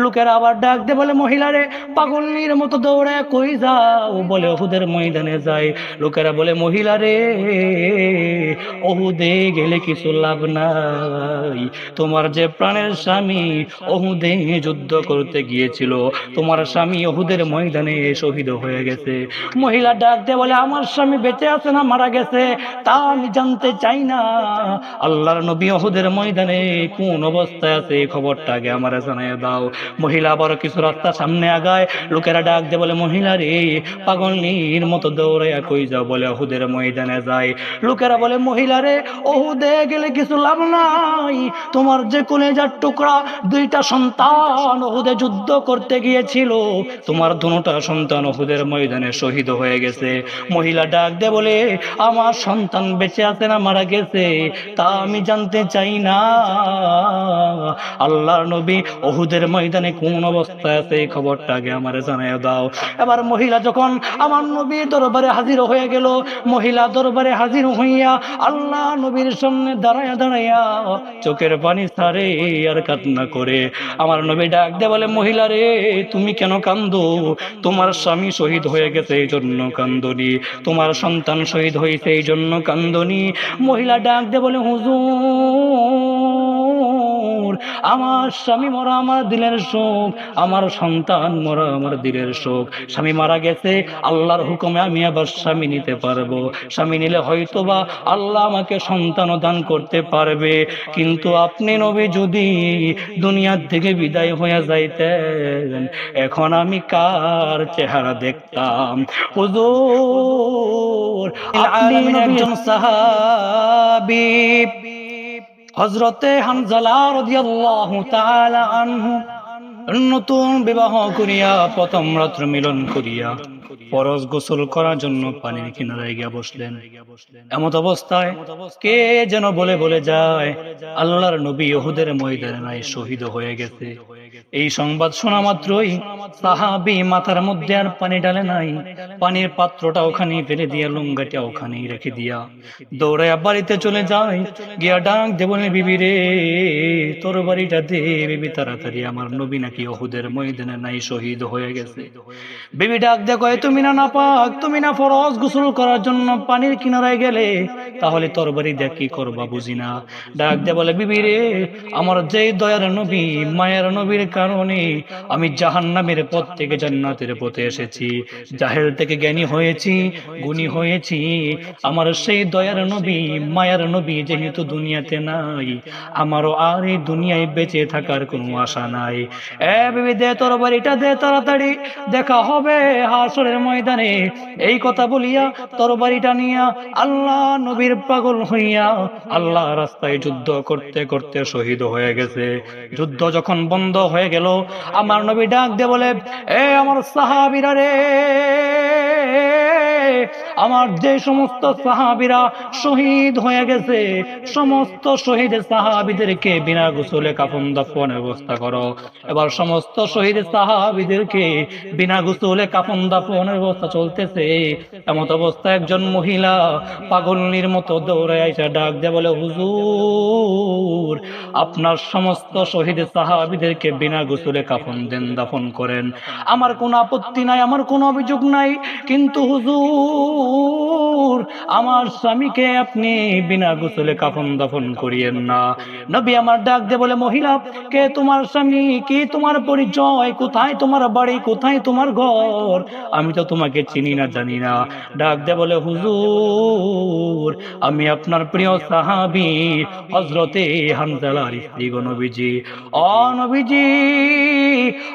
লোকেরা আবার ডাক দে বলে, মহিলারে, পাগলনির মতো দৌড়ে কই যাও? বলে ওহুদের ময়দানে যায়। লোকেরা বলে, মহিলারে ওহুদে গেলে কিছু লাভ নাই। তোমার যে প্রাণের স্বামী ওহুদে যুদ্ধ করতে গিয়েছিল, তোমার স্বামী ওহুদের ময়দানে শহীদ হয়ে গেছে। মহিলা ডাক দে বলে, আমার স্বামী বেঁচে আছে না, মারা গেছে। তা আমি জানতে চাই না। আল্লাহর নবী ওহুদের ময়দানে কোন অবস্থায় আছে? খবরটা আগে আমার জানাই দাও। মহিলা আবার কিছু রাস্তা সামনে আগায়, লোকেরা ডাক দে বলে, মহিলা রে পাগলনির মতো দৌড়াইয়া কই যাও বলে, ওহুদের ময়দানে যায় লোকেরা বলে, মহিলা রে, ওহুদে গেলে কিছু লাভ নাই। তোমার যে কলেজার টুকরা, দুইটা সন্তান ওহুদে যুদ্ধ করতে গিয়েছিল, তোমার দুটা সন্তান ওহুদের ময়দানে শহীদ হয়ে গেছে। মহিলা ডাক দে বলে, আমার সন্তান বেঁচে আছে না মারা গেছে, তা আমি জানতে চাই না। আল্লাহর নবী অহুদের ময়দানে কোন অবস্থায় আছে, এই খবরটা আগে আমার জানাই দাও। এবার মহিলা যখন আমার নবী দরবারে হাজির হয়ে গেল, মহিলা দরবারে হাজির হইয়া আল্লাহ নবীর সামনে দাঁড়ায়া দাঁড়াইয়া চোখের পানি সারে আর কান্না করে। আমার নবী ডাক দে বলে, মহিলা রে, তুমি কেন কান্দো? তোমার স্বামী শহীদ হয়ে গেছে, এই জন্য কান্দনি। তোমার সন্তান শহীদ হয়েছে এই জন্য কান্দনি। মহিলা ডাক দে বলে, হুজুর আমার স্বামী মরা আমার দিলের শোক আমার সন্তান মরা আমার দিলের শোক। স্বামী মারা গেছে আল্লাহর হুকুমে আমি আবার স্বামী নিতে পারব। স্বামী নিলে হয়তোবা আল্লাহ আমাকে সন্তান দান করতে পারবে। কিন্তু আপনি নবী যদি দুনিয়ার থেকে বিদায় হয়ে যাইতেন এখন আমি কার চেহারা দেখতাম? হুজুর আপনি একজন সাহাবী। হজরতে নতুন বিবাহ করিয়া প্রথম রাত্র মিলন করিয়া পরশ গোসল করার জন্য পানির কিনারায় গিয়া বসলেন। এমত অবস্থায় কে যেন বলে বলে যায়, আল্লাহর নবী ওহুদের ময়দানে নাই, শহীদ হয়ে গেছে। এই সংবাদ শোনা মাত্রই সাহাবি মাথার মধ্যে আর পানি ডালে নাই। পানির পাত্রটা ওখানে ফেলে দিয়া লুঙ্গাটা ওখানেই রেখে দিয়া। দৌড়াইয়া বাড়িতে চলে যায়। গিয়া ডাক দেবনে বিবি রে, তোর বাড়িটা দে। বিবি, তাড়াতাড়ি, আমার নবী নাকি ওহুদের ময়দানে নাই, শহীদ হয়ে গেছে। বিবি ডাক দেখো তুমি না নাপাক, তুমি না ফরজ গোসল করার জন্য পানির কিনারায় গেলে? তাহলে তোর বাড়ি দেখ কি করবা বুঝি না? ডাক দে বলে, বিবি রে, আমার যে দয়ার নবী, মায়ের নবীর কারণে আমি জাহান্নামের পথ থেকে জান্নাতের পথে এসেছি। জাহেল থেকে জ্ঞানী হয়েছি, গুণী হয়েছি। আমার সেই দয়ার নবী, মায়ার নবী যেহেতু দুনিয়াতে নাই, আমারও আর এই দুনিয়ায় বেঁচে থাকার কোনো আশা নাই। এ বিবি, দে তোর বাড়িটা, দে তাড়াতাড়ি, দেখা হবে হাসরের ময়দানে। এই কথা বলিয়া তোর বাড়িটা নিয়া আল্লাহ নবীর পাগল হইয়া আল্লাহ রাস্তায় যুদ্ধ করতে করতে শহীদ হয়ে গেছে। যুদ্ধ যখন বন্ধ হয়ে গেল। আমার নবী ডাক দে বলে এ আমার সাহাবিরা রে আমার যে সমস্ত সাহাবিরা শহীদ হয়ে গেছে, সমস্ত শহীদ সাহাবিদেরকে বিনা গোসলে কাফন দাফনের ব্যবস্থা করো। এবার সমস্ত শহীদ সাহাবিদেরকে বিনা গোসলে কাফন দাফনের ব্যবস্থা চলতেছে। এমত অবস্থায় একজন মহিলা পাগলনির মতো দৌড়ে আইসা ডাক দেয় বলে, হুজুর, আপনার সমস্ত শহীদ সাহাবিদেরকে বিনা গোসলে কাফন দেন, দাফন করেন। আমার কোনো আপত্তি নাই, আমার কোনো অভিযোগ নাই। কিন্তু হুজুর আমার স্বামীকে আপনি বিনা গোসলে কাফন দাফন করিয়েন না। নবী আমার ডাক দে বলে, মহিলা, কে তোমার স্বামী, কি তোমার পরিচয়, কোথায় তোমার বাড়ি, কোথায় তোমার ঘর? আমি তো তোমাকে চিনি না, জানি না। ডাক দে বলে, হুজুর, আমি আপনার প্রিয় সাহাবি হজরতে হানজালার স্ত্রী নবীজি। অ নবীজি,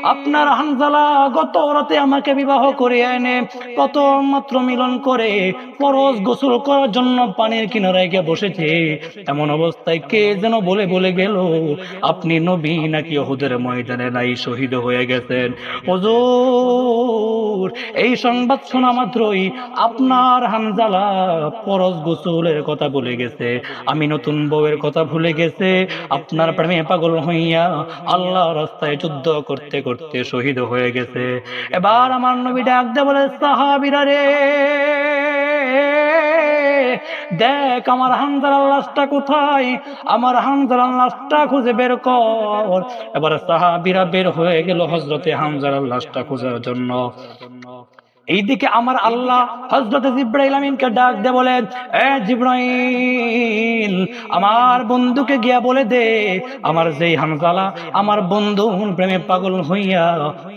আপনার হানজালা গত রাতে আমাকে বিবাহ করে এনে কত মাত্র মিলন করে ফরজ গোসল করার জন্য পানির কিনারায় গিয়ে বসেছে। এমন অবস্থায় কে যেন বলে বলে গেল, আপনি নবী নাকি ওহুদের ময়দানে নাই, শহীদ হয়ে গেছেন? হুজুর, এই সংবাদ শোনা মাত্রই আপনার হানজালা ফরজ গোসলের কথা বলে গেছে। আমি নতুন বউয়ের কথা ভুলে গেছে। আপনার প্রেমে পাগল হইয়া আল্লাহ রাস্তায় যুদ্ধ করতে করতে শহীদ হয়ে গেছে। এবার আমার নবী ডাক দে বলে, সাহাবিরা রে দেখ, আমার হানজারাল লাশটা কোথায়? আমার হানজারাল লাশটা খুঁজে বের কর। এবার সাহাবিরা বের হয়ে গেল হজরতে হানজারাল লাশটা খোঁজার জন্য। এইদিকে আমার আল্লাহ হজরত আমিনকে ডাক দে বলেন, এ জিব্রাইল, আমার বন্ধুকে গিয়া বলে দে। আমার যেই হামজালা, আমার বন্ধু প্রেমে পাগল হইয়া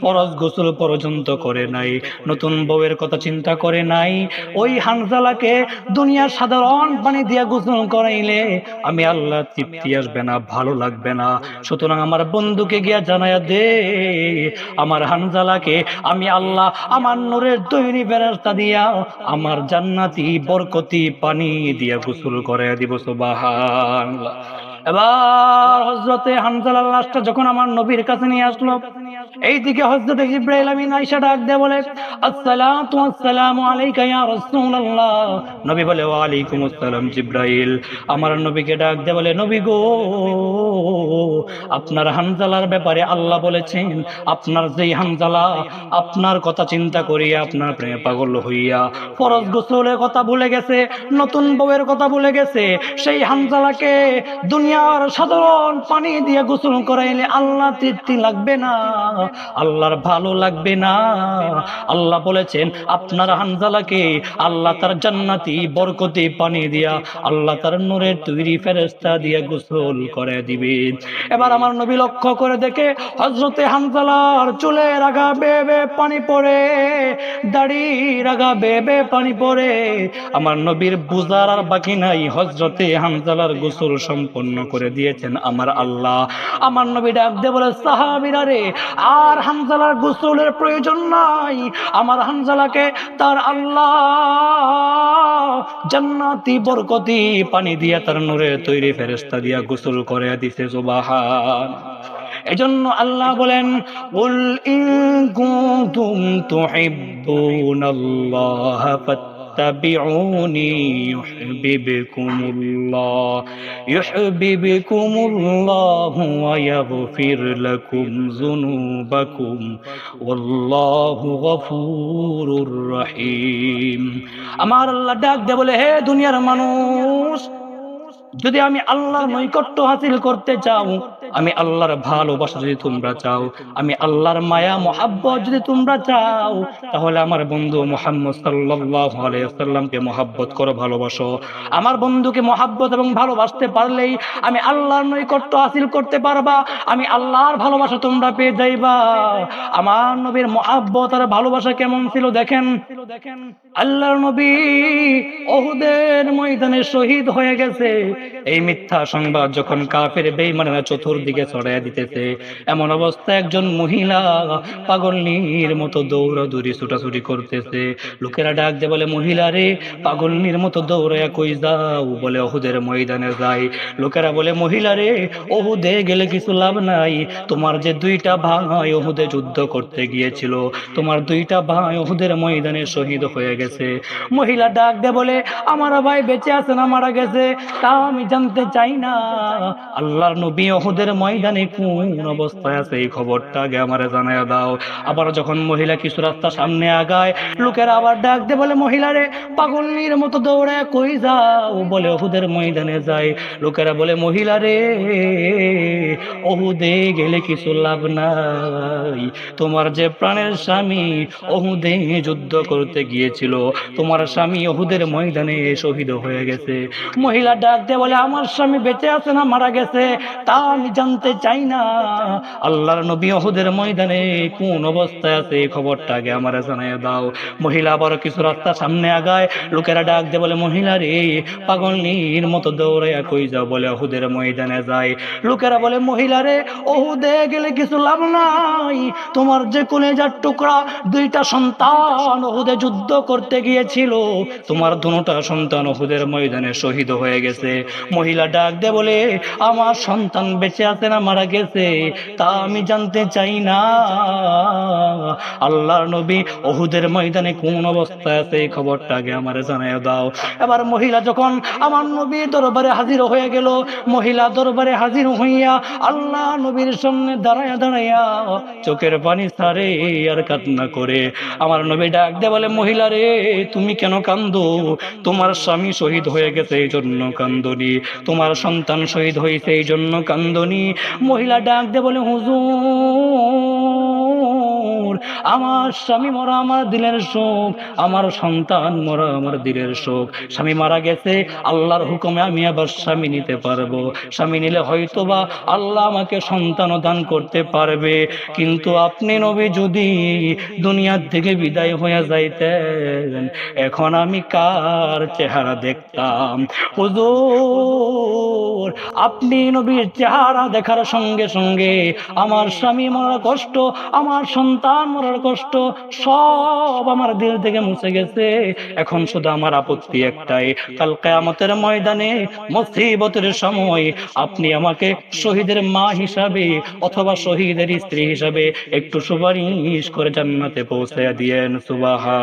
ফরজ গোসল পর্যন্ত করে নাই, নতুন বউয়ের কথা চিন্তা করে নাই। ওই হানজালাকে দুনিয়ার সাধারণ পানি দিয়া গোসল করাইলে আমি আল্লাহ তৃপ্তি আসবে না, ভালো লাগবে না। সুতরাং আমার বন্ধুকে গিয়া জানায়া দে, আমার হানজালাকে আমি আল্লাহ আমার নূরের তৈরি বেরাস্তা দিয়া আমার জান্নাতি বরকতি পানি দিয়া গোসল করে দিব সুবাহান এবার হজরতে হানজালার লাশটা যখন আমার নবীর কাছে নিয়ে আসলো এইদিকে হজরতে জিব্রাইল আমিন আয়েশা ডাক দেয় বলে, আসসালাতু আসসালামু আলাইকা ইয়া রাসূলুল্লাহ। নবী বলে, ওয়া আলাইকুম আসসালাম জিব্রাইল। আমার নবীকে ডাক দেয় বলে, নবী গো, আপনার হানজালার ব্যাপারে আল্লাহ বলেছেন, আপনার যেই হানজালা, আপনার কথা চিন্তা করিয়া আপনার প্রেমে পাগল হইয়া ফরজ গোসলের কথা ভুলে গেছে, নতুন বউয়ের কথা ভুলে গেছে, সেই হানজালাকে দুনিয়ার সাধারণ পানি দিয়ে গোসল করাইলে আল্লাহ তৃপ্তি লাগবে না। আল্লাহর ভালো লাগবে না। আল্লাহ বলেছেন, আপনার হানজালাকে আল্লাহ তার জান্নাতি বরকতি পানি দিয়া আল্লাহ তার নূরের তৈরি ফেরেস্তা দিয়ে গোসল করে দিবেন। এবার আমার নবী লক্ষ্য করে দেখে হজরতে হানজালার চুলে রাগা বেবে পানি পড়ে দাড়ি রাগা বেবে পানি পড়ে। আমার নবীর বুজার আর বাকি নাই হজরতে হানজালার গোসল সম্পন্ন করে দিয়েছেন আমার আল্লাহ। আমার নবী ডাক দিয়ে বলে, সাহাবিরা রে আর হানজালার গোসলের প্রয়োজন নাই। আমার হানজালাকে তার আল্লাহ জান্নাতি বরকতি পানি দিয়া তার নূরের তৈরি ফেরেস্তা দিয়া গোসল করে দিছে, সুবাহান। এজন্য আল্লাহ বলেন, উল ইন কুনতুম তুহিব্বুনাল্লাহ فاتبعوني يحببكم الله يحببكم الله ويغفر لكم ذنوبكم والله غفور رحيم আমার আল্লাহ ডাক দে বলে হে দুনিয়ার মানুষ যদি আমি আল্লাহর নৈকট্য হাসিল করতে চাও আমি আল্লাহর ভালোবাসা যদি তোমরা চাও, আমি আল্লাহর মায়া, মহাব্বত যদি তোমরা চাও, তাহলে আমার বন্ধু মোহাম্মদ ওয়াসাল্লামকে মহাব্বত করো, ভালোবাসো। আমার বন্ধুকে মহাব্বত এবং ভালোবাসতে পারলেই আমি আল্লাহর নৈকট্য হাসিল করতে পারবা, আমি আল্লাহর ভালোবাসা তোমরা পেয়ে যাইবা। আমার নবীর মহাব্বত আর ভালোবাসা কেমন ছিল দেখেন? দেখেন আল্লাহর নবী ওহুদের ময়দানে শহীদ হয়ে গেছে। এই মিথ্যা সংবাদ যখন কাফের বেঈমানেরা চতুর্দিকে ছড়াইয়া দিতেছে। এমন অবস্থায় একজন মহিলা পাগলনির মতো দৌড়াদৌড়ি ছুটাছুটি করতেছে। লোকেরা ডাক দে বলে, মহিলা রে পাগলনির মতো দৌড়াইয়া কই যাও? বলে ওহুদের ময়দানে যাই। লোকেরা বলে, মহিলা রে ওহুদে গেলে কিছু লাভ নাই। তোমার যে দুইটা ভাই ওহুদে যুদ্ধ করতে গিয়েছিল, তোমার দুইটা ভাই ওহুদের ময়দানে শহীদ হয়ে গেছে। মহিলা ডাক দে বলে, আমার ভাই বেঁচে আছে না মারা গেছে, তা আমি জানতে চাই না। আল্লাহর নবী ওহুদের ময়দানে কোন অবস্থায় আছে এই খবরটা আগে আমারে জানায় দাও। আবার যখন মহিলা কিছু রাস্তা সামনে আগায়, লোকেরা আবার ডাক দে বলে, মহিলারে, পাগলনির মতো দৌড়ায় কই যাও? বলে ওহুদের ময়দানে যায় লোকেরা বলে, মহিলারে ওহুদে গেলে কিছু লাভ নাই। তোমার যে প্রাণের স্বামী ওহুদে যুদ্ধ করতে গিয়েছিল, তোমার স্বামী ওহুদের ময়দানে শহীদ হয়ে গেছে। মহিলা ডাক দিয়ে, বলে, আমার স্বামী বেঁচে আছে না মারা গেছে? তা আমি জানতে চাই না। আল্লাহর নবী ওহুদের ময়দানে কোন অবস্থায় আছে এই খবরটা আগে আমার জানাই দাও। মহিলা আবার কিছু রাস্তা সামনে আগায়, লোকেরা ডাক দিয়ে বলে, মহিলা রে পাগলনির মতো দৌড়াইয়া কই যাও? বলে ওহুদের ময়দানে যায়। লোকেরা বলে, মহিলা রে ওহুদে গেলে কিছু লাভ নাই। তোমার যে কলেজার টুকরা, দুইটা সন্তান ওহুদে যুদ্ধ করতে গিয়েছিল, তোমার দুটা সন্তান ওহুদের ময়দানে শহীদ হয়ে গেছে। মহিলা ডাক দে বলে, আমার সন্তান বেঁচে আছে না মারা গেছে, তা আমি জানতে চাই না। আল্লাহর নবী ওহুদের ময়দানে কোন অবস্থায় আছে, এই খবরটা আগে আমারে জানায় দাও। এবার মহিলা যখন আমার নবী দরবারে হাজির হয়ে গেল, মহিলা দরবারে হাজির হইয়া আল্লাহ নবীর সামনে দাঁড়ায়া দাঁড়াইয়া চোখের পানি সারে আর কান্না করে। আমার নবী ডাক দে বলে, মহিলা রে, তুমি কেন কান্দো? তোমার স্বামী শহীদ হয়ে গেছে, এই জন্য কান্দনি। তোমার সন্তান শহীদ হয়েছে, এই জন্য কান্দনি। মহিলা ডাক দে বলে হুজুর আমার স্বামী মরা আমার দিলের শোক, আমার সন্তান মরা আমার দিলের শোক। স্বামী মারা গেছে, আল্লাহর হুকুমে আমি আবার স্বামী নিতে পারব। স্বামী নিলে হয়তো বা আল্লাহ আমাকে সন্তান দান করতে পারবে। কিন্তু আপনি নবী যদি দুনিয়ার থেকে বিদায় হয়ে যাইতেন, এখন আমি কার চেহারা দেখতাম? হুজুর, আপনি নবীর চেহারা দেখার সঙ্গে সঙ্গে আমার স্বামী মরার কষ্ট, আমার সন্তান মরার কষ্ট সব আমার দিল থেকে মুছে গেছে। এখন শুধু আমার আপত্তি একটাই, কাল কেয়ামতের ময়দানে, মুসিবতের সময় আপনি আমাকে শহীদের মা হিসাবে অথবা শহীদের স্ত্রী হিসাবে একটু সুপারিশ করে জান্নাতে পৌঁছে দিয়েন সুবাহা